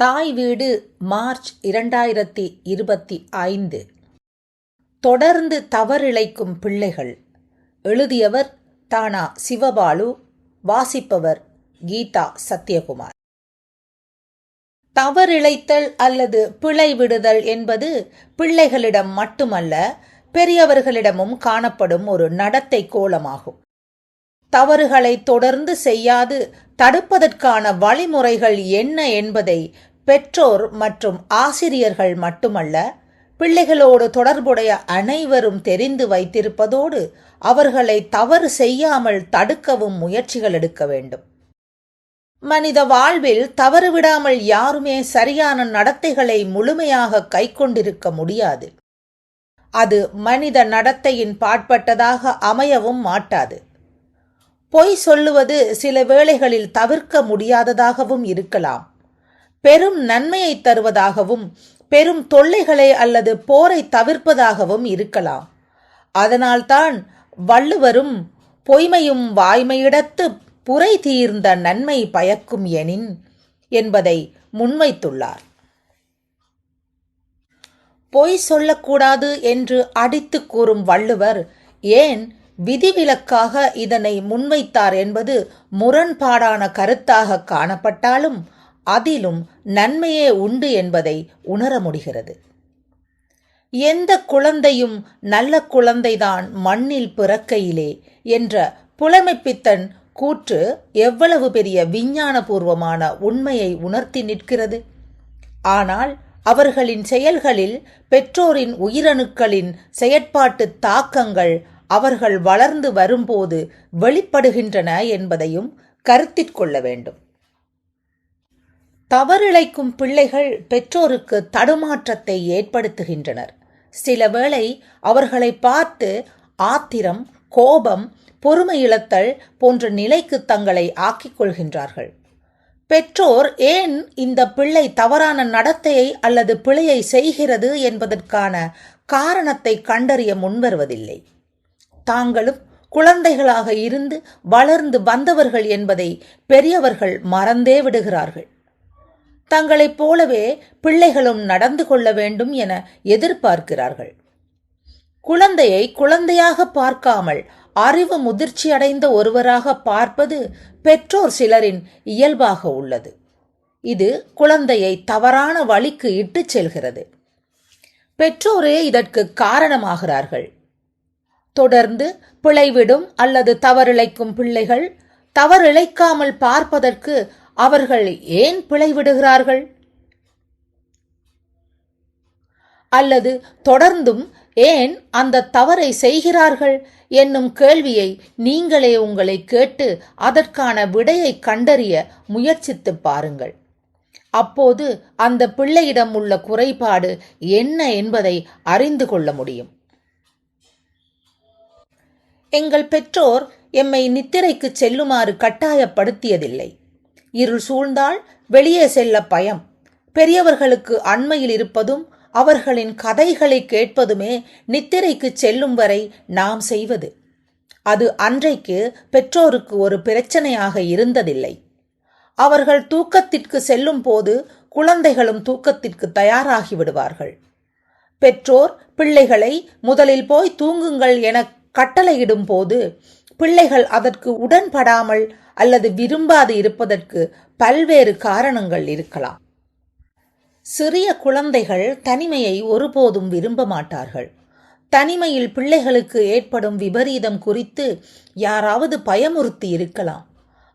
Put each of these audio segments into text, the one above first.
தாய் வீடு மார்ச் இரண்டாயிரத்தி இருபத்தி ஐந்து. தொடர்ந்து தவறிழைக்கும் பிள்ளைகள். எழுதியவர் தானா சிவபாலு வாசிப்பவர் கீதா சத்யகுமார். தவறிழைத்தல் அல்லது பிழை விடுதல் என்பது பிள்ளைகளிடம் மட்டுமல்ல பெரியவர்களிடமும் காணப்படும் ஒரு நடத்தை கோலமாகும். தவறுகளை தொடர்ந்து செய்யாது தடுப்பதற்கான வழிமுறைகள் என்ன என்பதை பெற்றோர் மற்றும் ஆசிரியர்கள் மட்டுமல்ல பிள்ளைகளோடு தொடர்புடைய அனைவரும் தெரிந்து வைத்திருப்பதோடு அவர்களை தவறு செய்யாமல் தடுக்கவும் முயற்சிகள் எடுக்க வேண்டும். மனித வாழ்வில் தவறுவிடாமல் யாருமே சரியான நடத்தைகளை முழுமையாக கைக்கொண்டிருக்க முடியாது. அது மனித நடத்தையின் பாட்பட்டதாக அமையவும் மாட்டாது. பொய் சொல்லுவது சில வேளைகளில் தவிர்க்க முடியாததாகவும் இருக்கலாம். பெரும் நன்மையை தருவதாகவும் பெரும் தொல்லைகளை அல்லது போரை தவிர்ப்பதாகவும் இருக்கலாம். அதனால்தான் வள்ளுவரும் பொய்மையும் வாய்மையிடத்து புரை தீர்ந்த நன்மை பயக்கும் எனின் என்பதை முன்வைத்துள்ளார். பொய் சொல்லக்கூடாது என்று அடித்து கூறும் வள்ளுவர் ஏன் விதிவிலக்காக இதனை முன்வைத்தார் என்பது முரண்பாடான கருத்தாக காணப்பட்டாலும் அதிலும் நன்மையே உண்டு என்பதை உணர முடிகிறது. எந்த குழந்தையும் நல்ல குழந்தைதான் மண்ணில் பிறக்கையிலே என்ற புலமைப்பித்தன் கூற்று எவ்வளவு பெரிய விஞ்ஞானபூர்வமான உண்மையை உணர்த்தி நிற்கிறது. ஆனால் அவர்களின் செயல்களில் பெற்றோரின் உயிரணுக்களின் செயற்பாட்டு தாக்கங்கள் அவர்கள் வளர்ந்து வரும்போது வெளிப்படுகின்றன என்பதையும் கருத்திற்கொள்ள வேண்டும். தவறிழைக்கும் பிள்ளைகள் பெற்றோருக்கு தடுமாற்றத்தை ஏற்படுத்துகின்றனர். சில வேளை அவர்களை பார்த்து ஆத்திரம் கோபம் பொறுமை இழத்தல் போன்ற நிலைக்கு தங்களை ஆக்கிக் கொள்கின்றார்கள். பெற்றோர் ஏன் இந்த பிள்ளை தவறான நடத்தையை அல்லது பிழையை செய்கிறது என்பதற்கான காரணத்தை கண்டறிய முன்வருவதில்லை. தாங்களும் குழந்தைகளாக இருந்து வளர்ந்து வந்தவர்கள் என்பதை பெரியவர்கள் மறந்தே விடுகிறார்கள். தங்களைப் போலவே பிள்ளைகளும் நடந்து கொள்ள வேண்டும் என எதிர்பார்க்கிறார்கள். குழந்தையை குழந்தையாக பார்க்காமல் அறிவு முதிர்ச்சி அடைந்த ஒருவராக பார்ப்பது பெற்றோர் சிலரின் இயல்பாக உள்ளது. இது குழந்தையை தவறான வழிக்கு இட்டுச் செல்கிறது. பெற்றோரே இதற்கு காரணமாகிறார்கள். தொடர்ந்து பிழைவிடும் அல்லது தவறிழைக்கும் பிள்ளைகள் தவறிழைக்காமல் பார்ப்பதற்கு அவர்கள் ஏன் பிழைவிடுகிறார்கள் அல்லது தொடர்ந்தும் ஏன் அந்த தவறை செய்கிறார்கள் என்னும் கேள்வியை நீங்களே உங்களை கேட்டு அதற்கான விடையை கண்டறிய முயற்சித்து பாருங்கள். அப்போது அந்த பிள்ளையிடம் உள்ள குறைபாடு என்ன என்பதை அறிந்து கொள்ள முடியும். எங்கள் பெற்றோர் எம்மை நித்திரைக்கு செல்லுமாறு கட்டாயப்படுத்தியதில்லை. இருள் சூழ்ந்தால் வெளியே செல்ல பயம். பெரியவர்களுக்கு அண்மையில் இருப்பதும் அவர்களின் கதைகளை கேட்பதுமே நித்திரைக்கு செல்லும் வரை நாம் செய்வது. அது அன்றைக்கு பெற்றோருக்கு ஒரு பிரச்சனையாக இருந்ததில்லை. அவர்கள் தூக்கத்திற்கு செல்லும் போது குழந்தைகளும் தூக்கத்திற்கு தயாராகி விடுவார்கள். பெற்றோர் பிள்ளைகளை முதலில் போய் தூங்குங்கள் என கட்டளையிடும் போது பிள்ளைகள் அதற்கு உடன்படாமல் அல்லது விரும்பாது இருப்பதற்கு பல்வேறு காரணங்கள் இருக்கலாம். சிறிய குழந்தைகள் தனிமையை ஒருபோதும் விரும்ப மாட்டார்கள். தனிமையில் பிள்ளைகளுக்கு ஏற்படும் விபரீதம் குறித்து யாராவது பயமுறுத்தி இருக்கலாம்.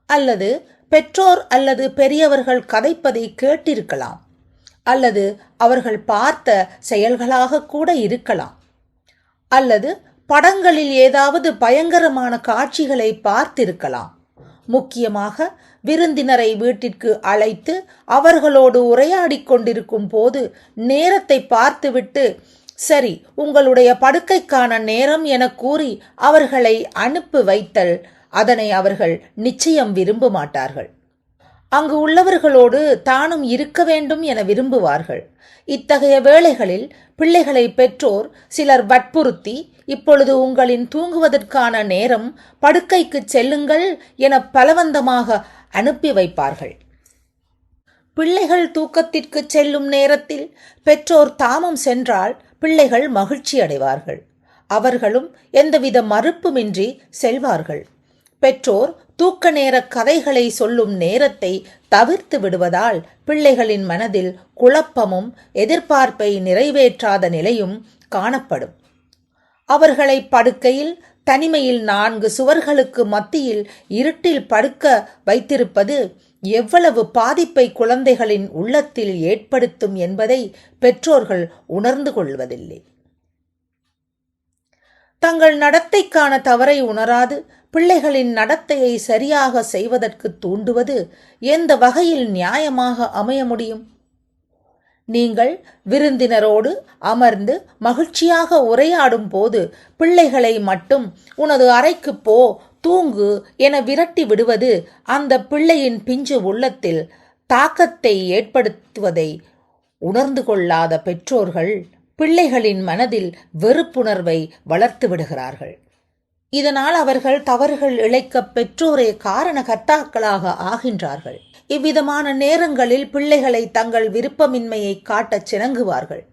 அல்லது பெற்றோர் அல்லது பெரியவர்கள் கதைப்பதை கேட்டிருக்கலாம். அல்லது அவர்கள் பார்த்த செயல்களாக கூட இருக்கலாம். அல்லது படங்களில் ஏதாவது பயங்கரமான காட்சிகளை பார்த்திருக்கலாம். முக்கியமாக விருந்தினரை வீட்டிற்கு அழைத்து அவர்களோடு உரையாடி கொண்டிருக்கும் போது நேரத்தை பார்த்துவிட்டு சரி உங்களுடைய படுக்கைக்கான நேரம் என கூறி அவர்களை அனுப்பி வைத்தல். அதனை அவர்கள் நிச்சயம் விரும்ப மாட்டார்கள் அங்கு உள்ளவர்களோடு தானும் இருக்க வேண்டும் என விரும்புவார்கள். இத்தகைய வேளைகளில் பிள்ளைகளை பெற்றோர் சிலர் வற்புறுத்தி இப்பொழுது உங்களின் தூங்குவதற்கான நேரம் படுக்கைக்கு செல்லுங்கள் என பலவந்தமாக அனுப்பி வைப்பார்கள். பிள்ளைகள் தூக்கத்திற்கு செல்லும் நேரத்தில் பெற்றோர் தாமும் சென்றால் பிள்ளைகள் மகிழ்ச்சி அடைவார்கள் அவர்களும் எந்தவித மறுப்புமின்றி செல்வார்கள். பெற்றோர் தூக்க நேர கதைகளை சொல்லும் நேரத்தை தவிர்த்து விடுவதால் பிள்ளைகளின் மனதில் குழப்பமும் எதிர்பார்ப்பை நிறைவேற்றாத நிலையும் காணப்படும். அவர்களை படுக்கையில் தனிமையில் நான்கு சுவர்களுக்கு மத்தியில் இருட்டில் படுக்க வைத்திருப்பது எவ்வளவு பாதிப்பை குழந்தைகளின் உள்ளத்தில் ஏற்படுத்தும் என்பதை பெற்றோர்கள் உணர்ந்து கொள்வதில்லை. தங்கள் நடத்தைக்கான தவறை உணராது பிள்ளைகளின் நடத்தையை சரியாக செய்வதற்கு தூண்டுவது எந்த வகையில் நியாயமாக அமைய முடியும்? நீங்கள் விருந்தினரோடு அமர்ந்து மகிழ்ச்சியாக உரையாடும் போது பிள்ளைகளை மட்டும் உனது அறைக்கு போ தூங்கு என விரட்டி விடுவது அந்த பிள்ளையின் பிஞ்சு உள்ளத்தில் தாக்கத்தை ஏற்படுத்துவதை உணர்ந்து கொள்ளாத பெற்றோர்கள் பிள்ளைகளின் மனதில் வெறுப்புணர்வை வளர்த்து விடுகிறார்கள். இதனால் அவர்கள் தவறுகள் இழைக்க பெற்றோரே காரணகர்த்தாக்களாக ஆகின்றார்கள். இவ்விதமான நேரங்களில் பிள்ளைகளை தங்கள் விருப்பமின்மையை காட்டச் சிணங்குவார்கள்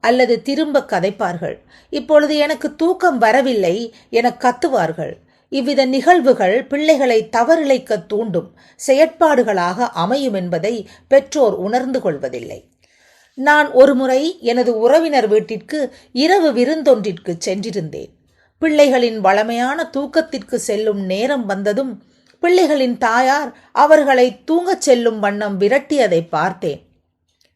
அல்லது திரும்ப கதைப்பார்கள். இப்பொழுது எனக்கு தூக்கம் வரவில்லை என கத்துவார்கள். இவ்வித நிகழ்வுகள் பிள்ளைகளை தவறிழைக்க தூண்டும் செயற்பாடுகளாக அமையும் என்பதை பெற்றோர் உணர்ந்து கொள்வதில்லை. நான் ஒருமுறை எனது உறவினர் வீட்டிற்கு இரவு விருந்தொன்றிற்கு சென்றிருந்தேன். பிள்ளைகளின் வளமையான தூக்கத்திற்கு செல்லும் நேரம் வந்ததும் பிள்ளைகளின் தாயார் அவர்களை தூங்கச் செல்லும் வண்ணம் விரட்டியதை பார்த்தேன்.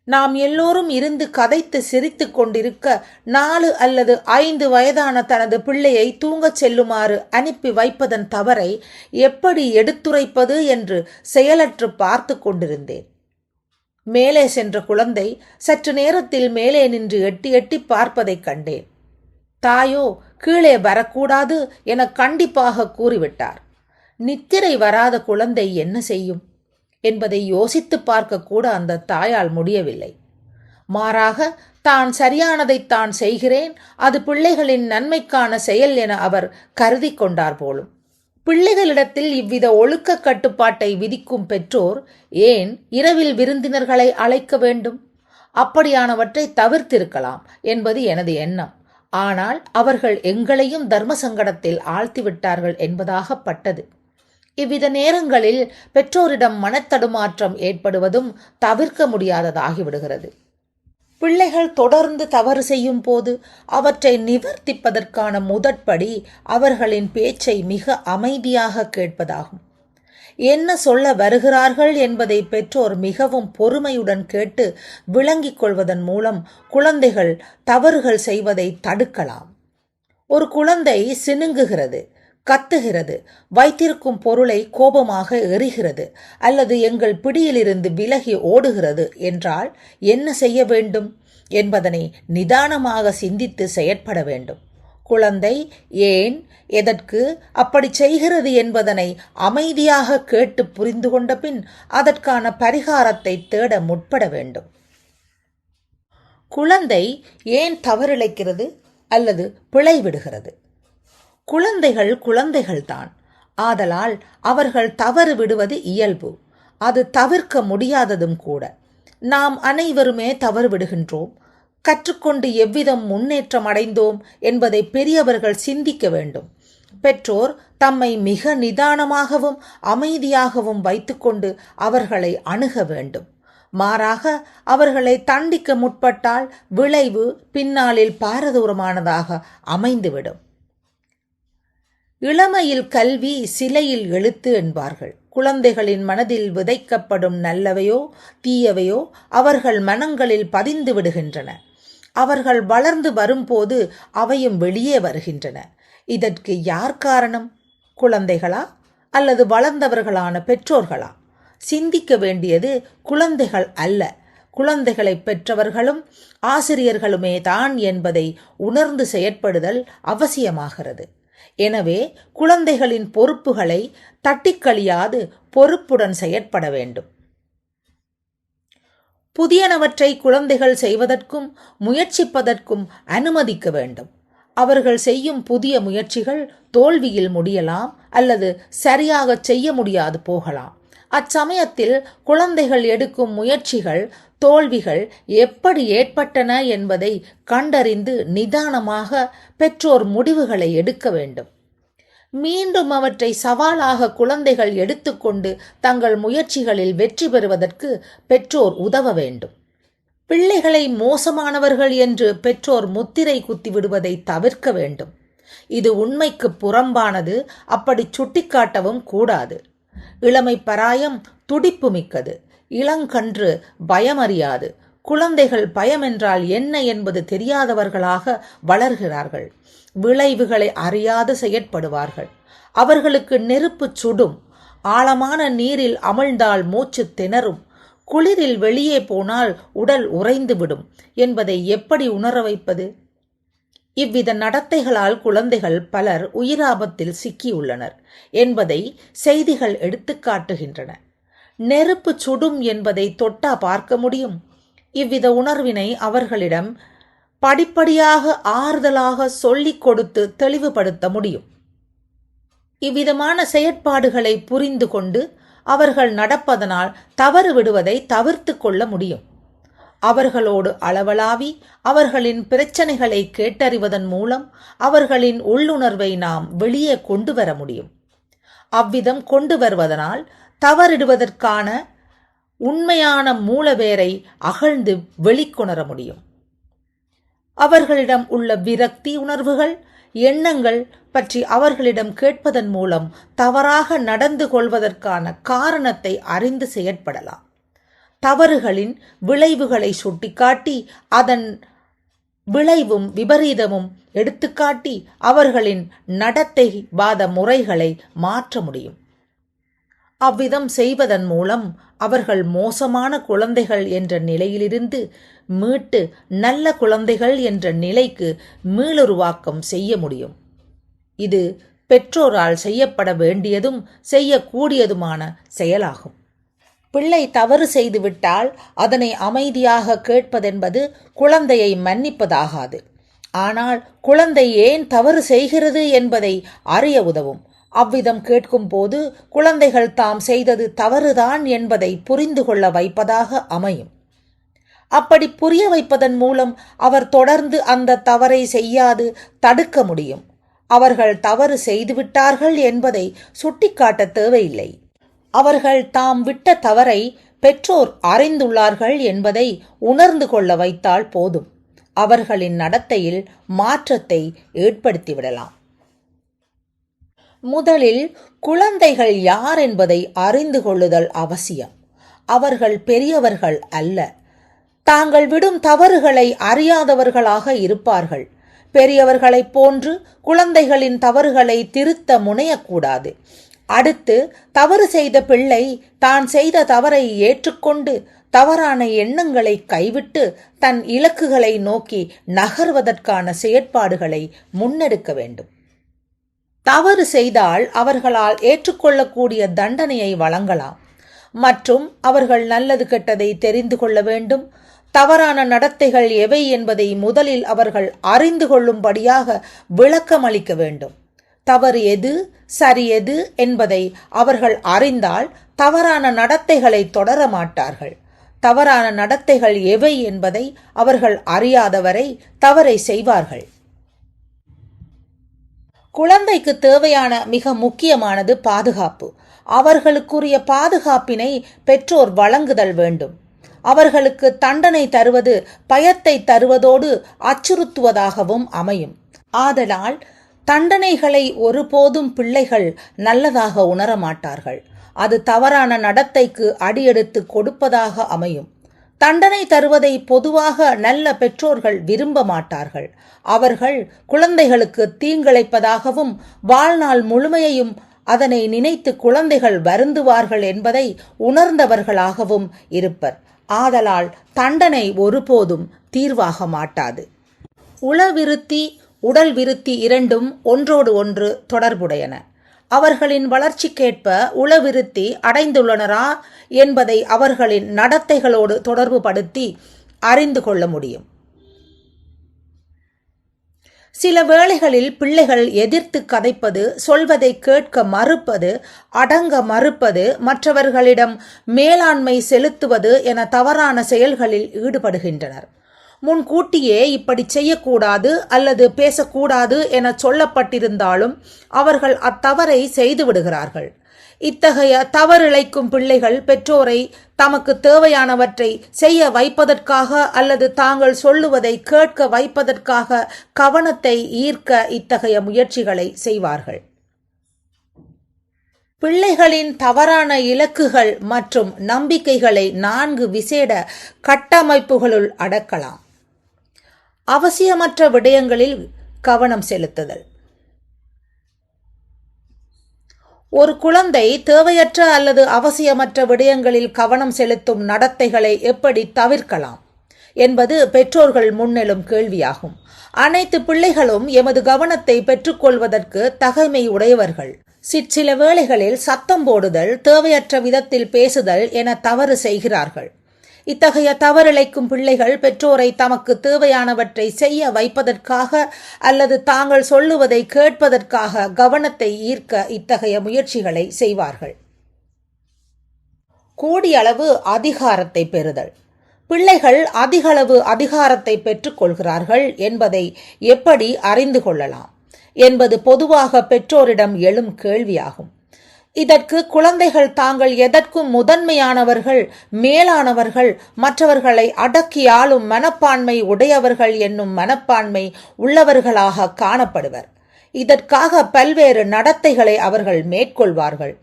நாம் எல்லோரும் இருந்து கதைத்து சிரித்து கொண்டிருக்க நாலு அல்லது ஐந்து வயதான தனது பிள்ளையை தூங்கச் செல்லுமாறு அனுப்பி வைப்பதன் தவறை எப்படி எடுத்துரைப்பது என்று செயலற்று பார்த்து கொண்டிருந்தேன். மேலே சென்ற குழந்தை சற்று நேரத்தில் மேலே நின்று எட்டி எட்டி பார்ப்பதைக் கண்டேன். தாயோ கீழே வரக்கூடாது என கண்டிப்பாக கூறிவிட்டார். நித்திரை வராத குழந்தை என்ன செய்யும்? என்பதை யோசித்து பார்க்க கூட அந்த தாயால் முடியவில்லை. மாறாக தான் சரியானதை தான் செய்கிறேன் அது பிள்ளைகளின் நன்மைக்கான செயல் என அவர் கருதி கொண்டார் போலும். பிள்ளைகளிடத்தில் இவ்வித ஒழுக்க கட்டுப்பாட்டை விதிக்கும் பெற்றோர் ஏன் இரவில் விருந்தினர்களை அழைக்க வேண்டும்? அப்படியானவற்றை தவிர்த்திருக்கலாம் என்பது எனது எண்ணம். ஆனால் அவர்கள் எங்களையும் தர்ம சங்கடத்தில் ஆழ்த்திவிட்டார்கள் என்பதாகப்பட்டது இவ்வித நேரங்களில் பெற்றோரிடம் மனத்தடுமாற்றம் ஏற்படுவதும் தவிர்க்க முடியாததாகிவிடுகிறது. பிள்ளைகள் தொடர்ந்து தவறு செய்யும் போது அவற்றை நிவர்த்திப்பதற்கான முதற்படி அவர்களின் பேச்சை மிக அமைதியாக கேட்பதாகும். என்ன சொல்ல வருகிறார்கள் என்பதை பெற்றோர் மிகவும் பொறுமையுடன் கேட்டு விளங்கிக் கொள்வதன் மூலம் குழந்தைகள் தவறுகள் செய்வதை தடுக்கலாம். ஒரு குழந்தை சினுங்குகிறது. கத்துகிறது. வைத்திருக்கும் பொருளை கோபமாக எறிகிறது. அல்லது எங்கள் பிடியிலிருந்து விலகி ஓடுகிறது என்றால் என்ன செய்ய வேண்டும் என்பதனை நிதானமாக சிந்தித்து செயற்பட வேண்டும். குழந்தை ஏன் எதற்கு அப்படி செய்கிறது என்பதனை அமைதியாக கேட்டு புரிந்து கொண்ட பின் அதற்கான பரிகாரத்தை தேட முற்பட வேண்டும். குழந்தை ஏன் தவறிழைக்கிறது அல்லது பிழை விடுகிறது குழந்தைகள் குழந்தைகள்தான். ஆதலால் அவர்கள் தவறு விடுவது இயல்பு. அது தவிர்க்க முடியாததும் கூட. நாம் அனைவருமே தவறு விடுகின்றோம். கற்றுக்கொண்டு எவ்விதம் முன்னேற்றம் அடைந்தோம் என்பதை பெரியவர்கள் சிந்திக்க வேண்டும். பெற்றோர் தம்மை மிக நிதானமாகவும் அமைதியாகவும் வைத்துக்கொண்டு அவர்களை அணுக வேண்டும். மாறாக அவர்களை தண்டிக்க முற்பட்டால் விளைவு பின்னாளில் பாரதூரமானதாக அமைந்துவிடும். இளமையில் கல்வி சிலையில் எழுத்து என்பார்கள். குழந்தைகளின் மனதில் விதைக்கப்படும் நல்லவையோ தீயவையோ அவர்கள் மனங்களில் பதிந்து விடுகின்றன. அவர்கள் வளர்ந்து வரும்போது அவையும் வெளியே வருகின்றன. இதற்கு யார் காரணம்? குழந்தைகளா? அல்லது வளர்ந்தவர்களான பெற்றோர்களா? சிந்திக்க வேண்டியது குழந்தைகள் அல்ல. குழந்தைகளை பெற்றவர்களும் ஆசிரியர்களுமே தான் என்பதை உணர்ந்து செயற்படுதல் அவசியமாகிறது. எனவே குழந்தைகளின் பொறுப்புகளை தட்டிக்கழியாது பொறுப்புடன் செயற்பட வேண்டும். புதியனவற்றை குழந்தைகள் செய்வதற்கும் முயற்சிப்பதற்கும் அனுமதிக்க வேண்டும். அவர்கள் செய்யும் புதிய முயற்சிகள் தோல்வியில் முடியலாம் அல்லது சரியாக செய்ய முடியாது போகலாம். அச்சமயத்தில் குழந்தைகள் எடுக்கும் முயற்சிகள் தோல்விகள் எப்படி ஏற்பட்டன என்பதை கண்டறிந்து நிதானமாக பெற்றோர் முடிவுகளை எடுக்க வேண்டும். மீண்டும் அவற்றை சவாலாக குழந்தைகள் எடுத்துக்கொண்டு தங்கள் முயற்சிகளில் வெற்றி பெறுவதற்கு பெற்றோர் உதவ வேண்டும். பிள்ளைகளை மோசமானவர்கள் என்று பெற்றோர் முத்திரை குத்தி விடுவதை தவிர்க்க வேண்டும். இது உண்மைக்கு புறம்பானது அப்படி சுட்டிக்காட்டவும் கூடாது. இளமை பராயம் துடிப்பு மிக்கது இளங்கன்று பயமறியாது. குழந்தைகள் பயம் என்றால் என்ன என்பது தெரியாதவர்களாக வளர்கிறார்கள். விளைவுகளை அறியாது செயற்படுவார்கள். அவர்களுக்கு நெருப்பு சுடும். ஆழமான நீரில் அமிழ்ந்தால் மூச்சு திணறும். குளிரில் வெளியே போனால் உடல் உறைந்துவிடும் என்பதை எப்படி உணர வைப்பது இவ்வித நடத்தைகளால் குழந்தைகள் பலர் உயிராபத்தில் சிக்கியுள்ளனர் என்பதை செய்திகள் எடுத்துக்காட்டுகின்றன நெருப்பு சுடும் என்பதை தொட்டா பார்க்க முடியும். இவ்வித உணர்வினை அவர்களிடம் படிப்படியாக ஆறுதலாக சொல்லிக் கொடுத்து தெளிவுபடுத்த முடியும். இவ்விதமான செயற்பாடுகளை புரிந்து கொண்டு அவர்கள் நடப்பதனால் தவறு விடுவதை தவிர்த்து கொள்ள முடியும். அவர்களோடு அளவலாவி அவர்களின் பிரச்சனைகளை கேட்டறிவதன் மூலம் அவர்களின் உள்ளுணர்வை நாம் வெளியே கொண்டு வர முடியும். அவ்விதம் கொண்டு வருவதனால் தவறிடுவதற்கான உண்மையான மூலவேரை அகழ்ந்து வெளிக்கொணர முடியும். அவர்களிடம் உள்ள விரக்தி உணர்வுகள் எண்ணங்கள் பற்றி அவர்களிடம் கேட்பதன் மூலம் தவறாக நடந்து கொள்வதற்கான காரணத்தை அறிந்து செயற்படலாம். தவறுகளின் விளைவுகளை சுட்டிக்காட்டி அதன் விளைவும் விபரீதமும் எடுத்துக்காட்டி அவர்களின் நடத்தை வாத முறைகளை மாற்ற முடியும். அவ்விதம் செய்வதன் மூலம் அவர்கள் மோசமான குழந்தைகள் என்ற நிலையிலிருந்து மீட்டு நல்ல குழந்தைகள் என்ற நிலைக்கு மீளுருவாக்கம் செய்ய முடியும். இது பெற்றோரால் செய்யப்பட வேண்டியதும் செய்யக்கூடியதுமான செயலாகும். பிள்ளை தவறு செய்துவிட்டால் அதனை அமைதியாக கேட்பதென்பது குழந்தையை மன்னிப்பதாகாது. ஆனால் குழந்தை ஏன் தவறு செய்கிறது என்பதை அறிய உதவும். அவ்விதம் கேட்கும்போது குழந்தைகள் தாம் செய்தது தவறுதான் என்பதை புரிந்து கொள்ள வைப்பதாக அமையும். அப்படி புரிய வைப்பதன் மூலம் அவர் தொடர்ந்து அந்த தவறை செய்யாது தடுக்க முடியும். அவர்கள் தவறு செய்துவிட்டார்கள் என்பதை சுட்டிக்காட்ட தேவையில்லை. அவர்கள் தாம் விட்ட தவறை பெற்றோர் அறிந்துள்ளார்கள் என்பதை உணர்ந்து கொள்ள வைத்தால் போதும். அவர்களின் நடத்தையில் மாற்றத்தை ஏற்படுத்திவிடலாம் முதலில் குழந்தைகள் யார் என்பதை அறிந்து கொள்ளுதல் அவசியம். அவர்கள் பெரியவர்கள் அல்ல. தாங்கள் விடும் தவறுகளை அறியாதவர்களாக இருப்பார்கள். பெரியவர்களைப் போன்று குழந்தைகளின் தவறுகளை திருத்த முனையக்கூடாது. அடுத்து தவறு செய்த பிள்ளை தான் செய்த தவறை ஏற்றுக்கொண்டு தவறான எண்ணங்களை கைவிட்டு தன் இலக்குகளை நோக்கி நகர்வதற்கான செயற்பாடுகளை முன்னெடுக்க வேண்டும். தவறு செய்தால் அவர்களால் ஏற்றுக்கொள்ளக்கூடிய தண்டனையை வழங்கலாம். மற்றும் அவர்கள் நல்லது கெட்டதை தெரிந்து கொள்ள வேண்டும். தவறான நடத்தைகள் எவை என்பதை முதலில் அவர்கள் அறிந்து கொள்ளும்படியாக விளக்கமளிக்க வேண்டும். தவறு எது சரி எது என்பதை அவர்கள் அறிந்தால் தவறான நடத்தைகளை தொடர மாட்டார்கள். தவறான நடத்தைகள் எவை என்பதை அவர்கள் அறியாதவரை தவறை செய்வார்கள். குழந்தைக்கு தேவையான மிக முக்கியமானது பாதுகாப்பு. அவர்களுக்குரிய பாதுகாப்பினை பெற்றோர் வழங்குதல் வேண்டும். அவர்களுக்கு தண்டனை தருவது பயத்தை தருவதோடு அச்சுறுத்துவதாகவும் அமையும். ஆதலால் தண்டனைகளை ஒருபோதும் பிள்ளைகள் நல்லதாக உணரமாட்டார்கள் அது தவறான நடத்தைக்கு அடியெடுத்து கொடுப்பதாக அமையும். தண்டனை தருவதை பொதுவாக நல்ல பெற்றோர்கள் விரும்ப மாட்டார்கள். அவர்கள் குழந்தைகளுக்கு தீங்கிழைப்பதாகவும் வாழ்நாள் முழுமையையும் அதனை நினைத்து குழந்தைகள் வருந்துவார்கள் என்பதை உணர்ந்தவர்களாகவும் இருப்பர். ஆதலால் தண்டனை ஒருபோதும் தீர்வாக மாட்டாது. உளவிருத்தி உடல் விருத்தி இரண்டும் ஒன்றோடு ஒன்று தொடர்புடையன. அவர்களின் வளர்ச்சிக்கேற்ப உளவிருத்தி அடைந்துள்ளனரா என்பதை அவர்களின் நடத்தைகளோடு தொடர்புபடுத்தி அறிந்து கொள்ள முடியும். சில வேளைகளில் பிள்ளைகள் எதிர்த்து கதைப்பது சொல்வதை கேட்க மறுப்பது அடங்க மறுப்பது மற்றவர்களிடம் மேலாண்மை செலுத்துவது என தவறான செயல்களில் ஈடுபடுகின்றனர். முன்கூட்டியே இப்படி செய்யக்கூடாது அல்லது பேசக்கூடாது என சொல்லப்பட்டிருந்தாலும் அவர்கள் அத்தவறை செய்து விடுகிறார்கள். இத்தகைய தவறிழைக்கும் பிள்ளைகள் பெற்றோரை தமக்கு தேவையானவற்றை செய்ய வைப்பதற்காக அல்லது தாங்கள் சொல்லுவதை கேட்க வைப்பதற்காக கவனத்தை ஈர்க்க இத்தகைய முயற்சிகளை செய்வார்கள். பிள்ளைகளின் தவறான இலக்குகள் மற்றும் நம்பிக்கைகளை நான்கு விசேட கட்டமைப்புகளுள் அடக்கலாம். அவசியமற்ற விடயங்களில் கவனம் செலுத்துதல். ஒரு குழந்தை தேவையற்ற அல்லது அவசியமற்ற விடயங்களில் கவனம் செலுத்தும் நடத்தைகளை எப்படி தவிர்க்கலாம் என்பது பெற்றோர்கள் முன்னெழும் கேள்வியாகும். அனைத்து பிள்ளைகளும் எமது கவனத்தை பெற்றுக்கொள்வதற்கு தகைமை உடையவர்கள். சிற்சில வேளைகளில் சத்தம் போடுதல் தேவையற்ற விதத்தில் பேசுதல் என தவறு செய்கிறார்கள். இத்தகைய தவறிழைக்கும் பிள்ளைகள் பெற்றோரை தமக்கு தேவையானவற்றை செய்ய வைப்பதற்காக அல்லது தாங்கள் சொல்லுவதை கேட்பதற்காக கவனத்தை ஈர்க்க இத்தகைய முயற்சிகளை செய்வார்கள். கூடியளவு அதிகாரத்தை பெறுதல். பிள்ளைகள் அதிகளவு அதிகாரத்தை பெற்றுக்கொள்கிறார்கள் என்பதை எப்படி அறிந்து கொள்ளலாம்? என்பது பொதுவாக பெற்றோரிடம் எழும் கேள்வியாகும். இதற்கு குழந்தைகள் தாங்கள் எதற்கும் முதன்மையானவர்கள் மேலானவர்கள் மற்றவர்களை அடக்கி ஆளும் மனப்பான்மை உடையவர்கள் என்னும் மனப்பான்மை உள்ளவர்களாக காணப்படுவர். இதற்காக பல்வேறு நடத்தைகளை அவர்கள் மேற்கொள்வார்கள்.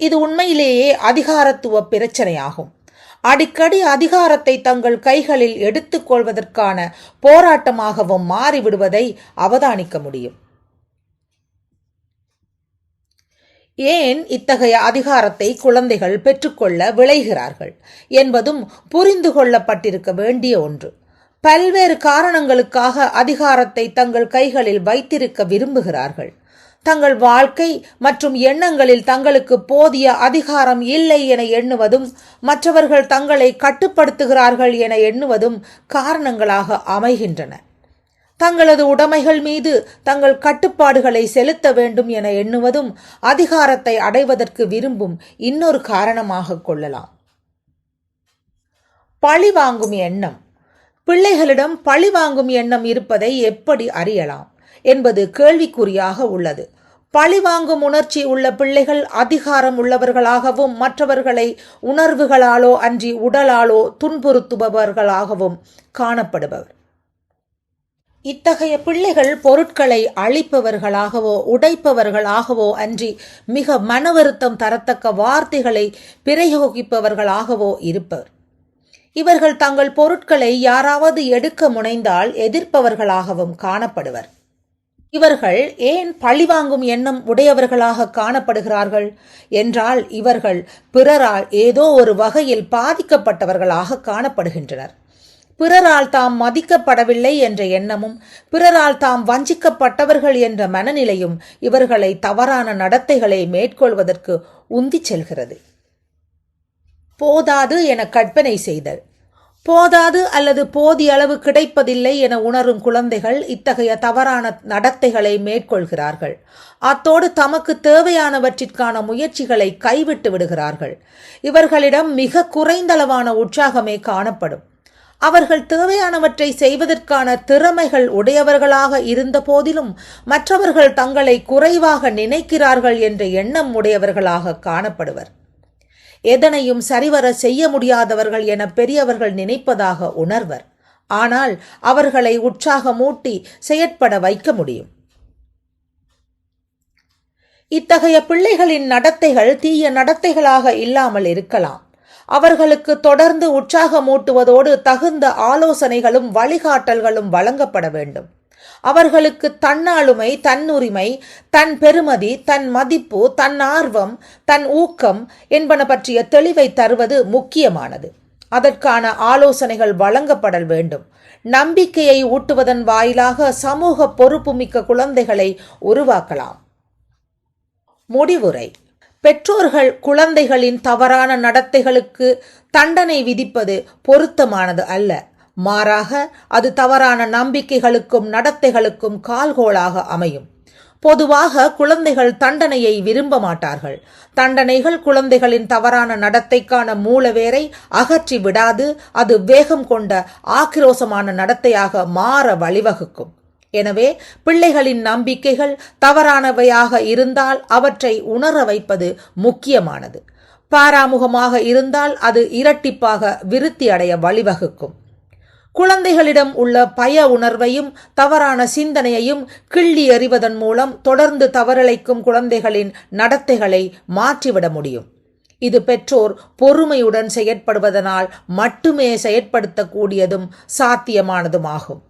இது உண்மையிலேயே அதிகாரத்துவ பிரச்சனையாகும். அடிக்கடி அதிகாரத்தை தங்கள் கைகளில் எடுத்துக்கொள்வதற்கான போராட்டமாகவும் மாறிவிடுவதை அவதானிக்க முடியும். ஏன் இத்தகைய அதிகாரத்தை குழந்தைகள் பெற்றுக்கொள்ள விளைகிறார்கள் என்பதும் புரிந்து கொள்ளப்பட்டிருக்க வேண்டிய ஒன்று. பல்வேறு காரணங்களுக்காக அதிகாரத்தை தங்கள் கைகளில் வைத்திருக்க விரும்புகிறார்கள். தங்கள் வாழ்க்கை மற்றும் எண்ணங்களில் தங்களுக்கு போதிய அதிகாரம் இல்லை என எண்ணுவதும் மற்றவர்கள் தங்களை கட்டுப்படுத்துகிறார்கள் என எண்ணுவதும் காரணங்களாக அமைகின்றன. தங்களது உடைமைகள் மீது தங்கள் கட்டுப்பாடுகளை செலுத்த வேண்டும் என எண்ணுவதும் அதிகாரத்தை அடைவதற்கு விரும்பும் இன்னொரு காரணமாக கொள்ளலாம். பழி வாங்கும் எண்ணம். பிள்ளைகளிடம் பழி வாங்கும் எண்ணம் இருப்பதை எப்படி அறியலாம் என்பது கேள்விக்குறியாக உள்ளது. பழிவாங்கும் உணர்ச்சி உள்ள பிள்ளைகள் அதிகாரம் உள்ளவர்களாகவும் மற்றவர்களை உணர்வுகளாலோ அன்றி உடலாலோ துன்புறுத்துபவர்களாகவும் காணப்படுபவர். இத்தகைய பிள்ளைகள் பொருட்களை அழிப்பவர்களாகவோ உடைப்பவர்களாகவோ அன்றி மிக மன வருத்தம் தரத்தக்க வார்த்தைகளை பிரயோகிப்பவர்களாகவோ இருப்பர். இவர்கள் தங்கள் பொருட்களை யாராவது எடுக்க முனைந்தால் எதிர்ப்பவர்களாகவும் காணப்படுவர். இவர்கள் ஏன் பழிவாங்கும் எண்ணம் உடையவர்களாக காணப்படுகிறார்கள்? என்றால் இவர்கள் பிறரால் ஏதோ ஒரு வகையில் பாதிக்கப்பட்டவர்களாக காணப்படுகின்றனர். பிறரால் தாம் மதிக்கப்படவில்லை என்ற எண்ணமும் பிறரால் தாம் வஞ்சிக்கப்பட்டவர்கள் என்ற மனநிலையும் இவர்களை தவறான நடத்தைகளை மேற்கொள்வதற்கு உந்தி செல்கிறது. போதாது என கற்பனை செய்தல். போதாது அல்லது போதிய அளவு கிடைப்பதில்லை என உணரும் குழந்தைகள் இத்தகைய தவறான நடத்தைகளை மேற்கொள்கிறார்கள். அத்தோடு தமக்கு தேவையானவற்றிற்கான முயற்சிகளை கைவிட்டு விடுகிறார்கள். இவர்களிடம் மிக குறைந்தளவான உற்சாகமே காணப்படும். அவர்கள் தேவையானவற்றை செய்வதற்கான திறமைகள் உடையவர்களாக இருந்த போதிலும் மற்றவர்கள் தங்களை குறைவாக நினைக்கிறார்கள் என்ற எண்ணம் உடையவர்களாக காணப்படுவர். எதனையும் சரிவர செய்ய முடியாதவர்கள் என பெரியவர்கள் நினைப்பதாக உணர்வர். ஆனால் அவர்களை உற்சாகமூட்டி செயற்பட வைக்க முடியும். இத்தகைய பிள்ளைகளின் நடத்தைகள் தீய நடத்தைகளாக இல்லாமல் இருக்கலாம். அவர்களுக்கு தொடர்ந்து உற்சாகமூட்டுவதோடு தகுந்த ஆலோசனைகளும் வழிகாட்டல்களும் வழங்கப்பட வேண்டும். அவர்களுக்கு தன்னாளுமை தன்னுரிமை தன் பெருமதி தன் மதிப்பு தன் ஆர்வம் தன் ஊக்கம் என்பன பற்றிய தெளிவை தருவது முக்கியமானது. அதற்கான ஆலோசனைகள் வழங்கப்படல் வேண்டும். நம்பிக்கையை ஊட்டுவதன் வாயிலாக சமூக பொறுப்புமிக்க குழந்தைகளை உருவாக்கலாம். முடிவுரை. பெற்றோர்கள் குழந்தைகளின் தவறான நடத்தைகளுக்கு தண்டனை விதிப்பது பொருத்தமானது அல்ல. மாறாக அது தவறான நம்பிக்கைகளுக்கும் நடத்தைகளுக்கும் கால்கோளாக அமையும். பொதுவாக குழந்தைகள் தண்டனையை விரும்ப மாட்டார்கள். தண்டனைகள் குழந்தைகளின் தவறான நடத்தைக்கான மூலவேரை அகற்றி விடாது அது வேகம் கொண்ட ஆக்கிரோசமான நடத்தையாக மாற வழிவகுக்கும். எனவே பிள்ளைகளின் நம்பிக்கைகள் தவறானவையாக இருந்தால் அவற்றை உணர வைப்பது முக்கியமானது. பாராமுகமாக இருந்தால் அது இரட்டிப்பாக விருத்தி அடைய வழிவகுக்கும். குழந்தைகளிடம் உள்ள பய உணர்வையும் தவறான சிந்தனையையும் கிள்ளி எறிவதன் மூலம் தொடர்ந்து தவறிழைக்கும் குழந்தைகளின் நடத்தைகளை மாற்றிவிட முடியும். இது பெற்றோர் பொறுமையுடன் செயற்படுவதனால் மட்டுமே செயற்படுத்தக்கூடியதும் சாத்தியமானதுமாகும்.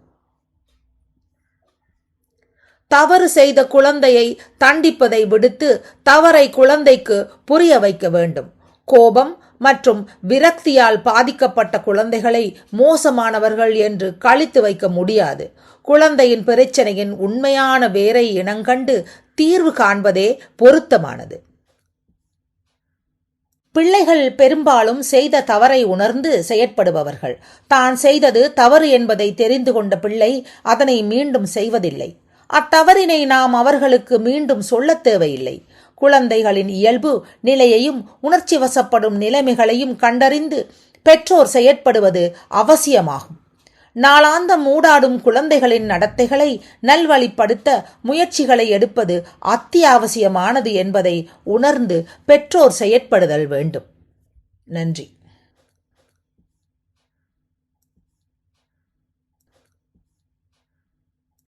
தவறு செய்த குழந்தையை தண்டிப்பதை விடுத்து தவறை குழந்தைக்கு புரிய வைக்க வேண்டும். கோபம் மற்றும் விரக்தியால் பாதிக்கப்பட்ட குழந்தைகளை மோசமானவர்கள் என்று கழித்து வைக்க முடியாது. குழந்தையின் பிரச்சனையின் உண்மையான வேரை இனங்கண்டு தீர்வு காண்பதே பொருத்தமானது. பிள்ளைகள் பெரும்பாலும் செய்த தவறை உணர்ந்து செயற்படுபவர்கள். தான் செய்தது தவறு என்பதை தெரிந்து கொண்ட பிள்ளை அதனை மீண்டும் செய்வதில்லை. அத்தவறினை நாம் அவர்களுக்கு மீண்டும் சொல்லத் தேவையில்லை. குழந்தைகளின் இயல்பு நிலையையும் உணர்ச்சி வசப்படும் நிலைமைகளையும் கண்டறிந்து பெற்றோர் செயற்படுவது அவசியமாகும். நாளாந்த மூடாடும் குழந்தைகளின் நடத்தைகளை நல்வழிப்படுத்த முயற்சிகளை எடுப்பது அத்தியாவசியமானது என்பதை உணர்ந்து பெற்றோர் செயற்படுதல் வேண்டும். நன்றி.